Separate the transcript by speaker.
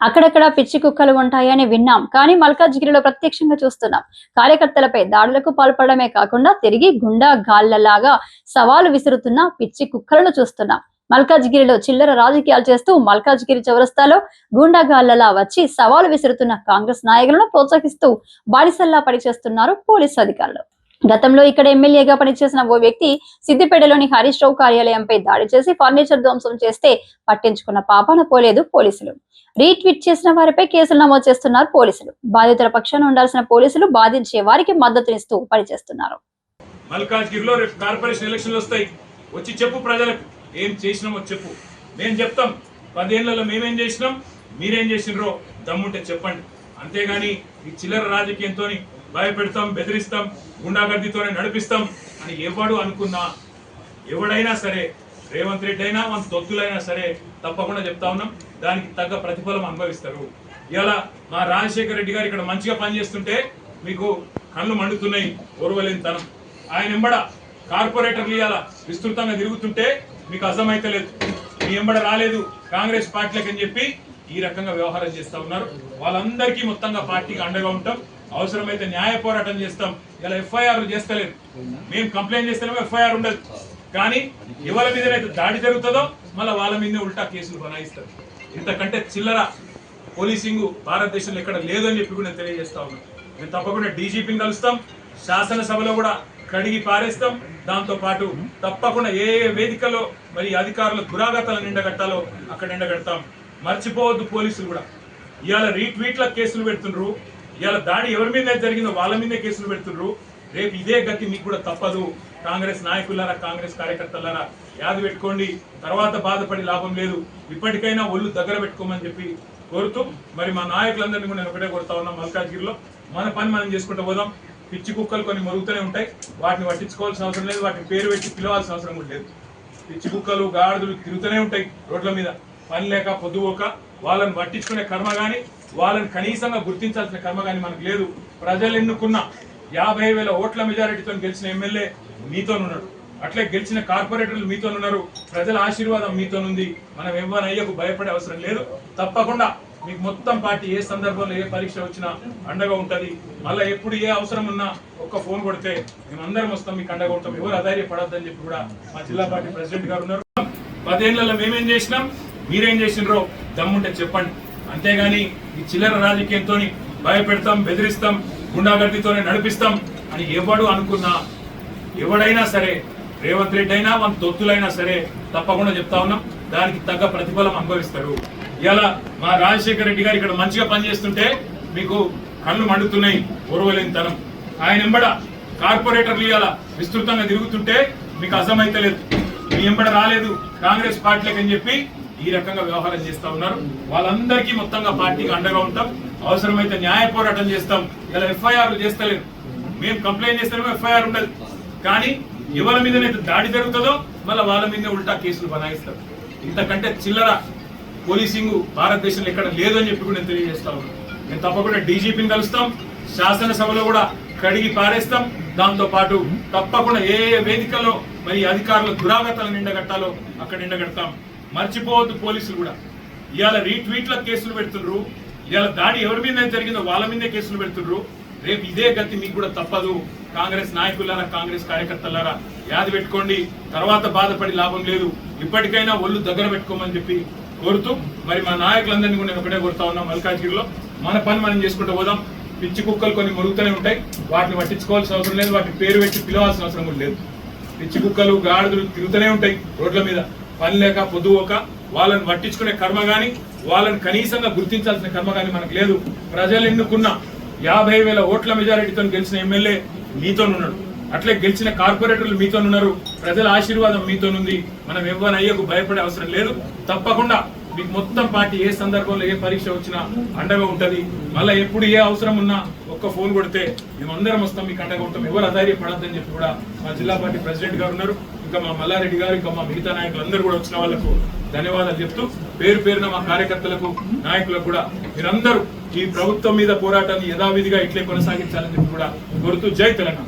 Speaker 1: అక్కడక్కడ పిచ్చి కుక్కలు ఉంటాయని విన్నాం కానీ మల్కాజ్గిరిలో ప్రత్యక్షంగా చూస్తున్నాం. కార్యకర్తలపై దాడులకు పాల్పడమే కాకుండా తిరిగి గుండా గాళ్ళలాగా సవాలు విసురుతున్న పిచ్చి కుక్కలను చూస్తున్నాం. మల్కాజ్గిరిలో చిల్లర రాజకీయాలు చేస్తూ మల్కాజ్గిరి చౌరస్తాలో గూండాగాళ్ళలా వచ్చి సవాలు విసురుతున్న కాంగ్రెస్ నాయకులను ప్రోత్సహిస్తూ బానిసల్లా పనిచేస్తున్నారు పోలీసు అధికారులు. గతంలో ఇక్కడ ఎమ్మెల్యేగా పనిచేసిన ఓ వ్యక్తి సిద్దిపేటలోని హరీష్ రావు కార్యాలయంపై దాడి చేసి ఫర్నిచర్ ధ్వంసం చేస్తే పట్టించుకున్న పాపాన పోలేదు పోలీసులు. రీట్వీట్ చేసిన వారిపై కేసులు నమోదు చేస్తున్నారు పోలీసులు. బాధితుల పక్షాన ఉండాల్సిన పోలీసులు బాధించే వారికి మద్దతునిస్తూ పనిచేస్తున్నారు.
Speaker 2: మల్కాజ్గిరిలో రేపు కార్పొరేషన్ ఎలక్షన్లు వస్తాయి. వచ్చి చెప్పు ప్రజలకు. ఏం చేసినామో చెప్పు. మేము చెప్తాం. పదేళ్ళలో మేమేం చేసినాం? మీరేం చేసినారో దమ్ముంటే చెప్పండి. అంతేగాని ఈ చిల్లర రాజకీయంతో భయపెడతాం బెదిరిస్తాం గుండాగర్దితోనే నడిపిస్తాం అని ఎవడు అనుకున్నా ఎవడైనా సరే రేవంత్ రెడ్డి అయినా మన దొత్తులైనా సరే తప్పకుండా చెప్తా ఉన్నాం. దానికి తగ్గ ప్రతిఫలం అనుభవిస్తారు. ఇలా మా రాజశేఖర రెడ్డి గారు ఇక్కడ మంచిగా పనిచేస్తుంటే మీకు కళ్ళు మండుతున్నాయి ఓర్వలేనితనం. ఆయన ఎంబడ కార్పొరేటర్లు ఇవాళ విస్తృతంగా తిరుగుతుంటే మీకు అర్థమైతలేదు మీ ఎంబడ రాలేదు కాంగ్రెస్ పార్టీలకు అని చెప్పి ఈ రకంగా వ్యవహారం చేస్తా ఉన్నారు. వాళ్ళందరికీ మొత్తంగా పార్టీకి అండగా ఉంటాం. అవసరమైతే న్యాయ పోరాటం చేస్తాం. ఇలా ఎఫ్ఐఆర్ చేస్తలేదు మేము కంప్లైంట్ చేస్తేనేమో ఎఫ్ఐఆర్ ఉండదు. కానీ ఎవరి మీదనైతే దాడి జరుగుతుందో మళ్ళీ వాళ్ళ మీదనే ఉల్టా కేసులు బనాయిస్తారు. ఇంతకంటే చిల్లర పోలీసింగ్ భారతదేశంలో ఎక్కడ లేదని చెప్పి కూడా నేను తెలియజేస్తా ఉన్నాను మేము తప్పకుండా డీజీపీని కలుస్తాం. శాసనసభలో కూడా కడిగి పారేస్తాం. దాంతో పాటు తప్పకుండా ఏ ఏ వేదికలో మరి అధికారుల దురాగతాలను ఎండగట్టాలో అక్కడ నిండగడతాం మర్చిపోవద్దు పోలీసులు కూడా. ఇవాళ రీట్వీట్ల కేసులు పెడుతుండ్రు. ఇవాళ దాడి ఎవరి మీద జరిగిందో వాళ్ళ మీదే కేసులు పెడుతుండ్రు. రేపు ఇదే గతి మీకు కూడా తప్పదు. కాంగ్రెస్ నాయకులారా కాంగ్రెస్ కార్యకర్తలారా యాది పెట్టుకోండి. తర్వాత బాధపడి లాభం లేదు. ఇప్పటికైనా ఒళ్ళు దగ్గర పెట్టుకోమని చెప్పి కోరుతూ మరి మా నాయకులందరినీ కూడా నేను ఒకటే కోరుతా ఉన్నాం మల్కాజ్గిరిలో. మన పని మనం చేసుకుంటూ పోదాం. పిచ్చి కుక్కలు కొన్ని మరుగుతూనే ఉంటాయి. వాటిని పట్టించుకోవాల్సిన అవసరం లేదు. వాటిని పేరు పెట్టి పిలవాల్సిన అవసరం కూడా లేదు. పిచ్చి కుక్కలు గాడిదలు తిరుగుతూనే ఉంటాయి రోడ్ల మీద. పని లేక పొద్దుపోక వాళ్ళని పట్టించుకునే కర్మ కానీ వాళ్ళని కనీసంగా గుర్తించాల్సిన కర్మ కానీ మనకు లేదు. ప్రజలు ఎన్నుకున్న యాభై వేల ఓట్ల మెజారిటీతో గెలిచిన ఎమ్మెల్యే మీతోనున్నాడు అట్లే గెలిచిన కార్పొరేటర్లు మీతోనున్నారు ప్రజల ఆశీర్వాదం మీతోనుంది మనం ఎవరయ్యకు భయపడే అవసరం లేదు. తప్పకుండా మీకు మొత్తం పార్టీ ఏ సందర్భంలో ఏ పరీక్ష వచ్చినా అండగా ఉంటుంది. మళ్ళీ ఎప్పుడు ఏ అవసరం ఉన్నా ఒక్క ఫోన్ కొడితే మేము అందరం వస్తాం మీకు అండగా ఉంటాం. ఎవరు అధైర్యపడొద్దని చెప్పి కూడా మా జిల్లా పార్టీ ప్రెసిడెంట్ గారు ఉన్నారు. పదేళ్ళలో మేమేం చేసినాం? మీరేం చేసినారో దమ్ముంటే చెప్పండి. అంతేగాని ఈ చిల్లర రాజకీయంతో భయపెడతాం బెదిరిస్తాం గుండాగర్దితోనే నడిపిస్తాం అని ఎవడు అనుకున్నా ఎవడైనా సరే రేవంత్ రెడ్డి అయినా మన తొత్తులైనా సరే తప్పకుండా చెప్తా ఉన్నాం. దానికి తగ్గ ప్రతిఫలం అనుభవిస్తారు. ఇలా మా రాజశేఖర రెడ్డి గారు ఇక్కడ మంచిగా పనిచేస్తుంటే మీకు కళ్ళు మండుతున్నాయి ఓర్వలేనితనం. ఆయన ఎంబడ కార్పొరేటర్లు ఇవాళ విస్తృతంగా తిరుగుతుంటే మీకు అర్థమైతలేదు. మీ ఎంబడ రాలేదు కాంగ్రెస్ పార్టీలకు అని చెప్పి ఈ రకంగా వ్యవహారం చేస్తా ఉన్నారు. వాళ్ళందరికీ మొత్తంగా పార్టీకి అండగా ఉంటాం. అవసరమైతే న్యాయ పోరాటం చేస్తాం. ఇలా ఎఫ్ఐఆర్ చేస్తలేదు మేము కంప్లైంట్ చేస్తాము ఎఫ్ఐఆర్ ఉండదు కానీ ఎవరి మీదనైతే దాడి జరుగుతుందో మళ్ళీ వాళ్ళ మీదనే ఉల్టా కేసులు బనాయిస్తారు. ఇంతకంటే చిల్లర పోలీసింగ్ భారతదేశంలో ఎక్కడ లేదు అని చెప్పి కూడా నేను తెలియజేస్తా ఉన్నాను నేను తప్పకుండా డీజీపీని కలుస్తాం. శాసనసభలో కూడా కడిగి పారేస్తాం. దాంతో పాటు తప్పకుండా ఏ వేదికలో మరి అధికారుల దురాగతాలు నిండగట్టాలో అక్కడ నిండగడతాం. మర్చిపోవద్దు పోలీసులు కూడా. ఇవాళ రీట్వీట్ల కేసులు పెడుతుండ్రు. ఇవాళ దాడి ఎవరి మీద జరిగిందో వాళ్ళ మీదే కేసులు పెడుతుండ్రు. రేపు ఇదే గతి మీకు కూడా తప్పదు. కాంగ్రెస్ నాయకులారా కాంగ్రెస్ కార్యకర్తలారా యాది పెట్టుకోండి. తర్వాత బాధపడి లాభం లేదు. ఇప్పటికైనా ఒళ్ళు దగ్గర పెట్టుకోమని చెప్పి కోరుతూ మరి మా నాయకులందరినీ కూడా నేను ఒకటే కోరుతా ఉన్నాం మల్కాజ్గిరిలో. మన పని మనం చేసుకుంటూ పోదాం. పిచ్చి కుక్కలు కొన్ని మురుగుతూనే ఉంటాయి. వాటిని పట్టించుకోవాల్సిన అవసరం లేదు. వాటి పేరు పెట్టి పిలవాల్సిన అవసరం కూడా లేదు. పిచ్చి కుక్కలు గాడిదలు తిరుగుతూనే ఉంటాయి రోడ్ల మీద. పని లేక పొద్దుపోక వాళ్ళని పట్టించుకునే కర్మ కానీ వాళ్ళని కనీసంగా గుర్తించాల్సిన కర్మ కానీ మనకు లేదు. ప్రజలు ఎన్నుకున్న యాభై వేల ఓట్ల మెజారిటీతో గెలిచిన ఎమ్మెల్యే మీతోనున్నాడు అట్లే గెలిచిన కార్పొరేటర్లు మీతోనున్నారు ప్రజల ఆశీర్వాదం మీతోనుంది మనం ఎవరయ్యకు భయపడే అవసరం లేదు. తప్పకుండా మీకు మొత్తం పార్టీ ఏ సందర్భంలో ఏ పరీక్ష వచ్చినా అండగా ఉంటుంది. మళ్ళీ ఎప్పుడు ఏ అవసరం ఉన్నా ఒక్క ఫోన్ కొడితే మేము అందరం వస్తాం మీకు అండగా ఉంటాం. ఎవరు అధైర్యపడద్దని చెప్పి కూడా మా జిల్లా పార్టీ ప్రెసిడెంట్ గారు ఉన్నారు. ఇంకా మా మల్లారెడ్డి గారు ఇంకా మా మిగతా నాయకులు అందరూ కూడా వచ్చిన వాళ్ళకు ధన్యవాదాలు చెప్తూ పేరు పేరున మా కార్యకర్తలకు నాయకులకు కూడా మీరందరూ ఈ ప్రభుత్వం మీద పోరాటాన్ని యథావిధిగా ఇట్లే కొనసాగించాలని కూడా కోరుతూ జై తెలంగాణ.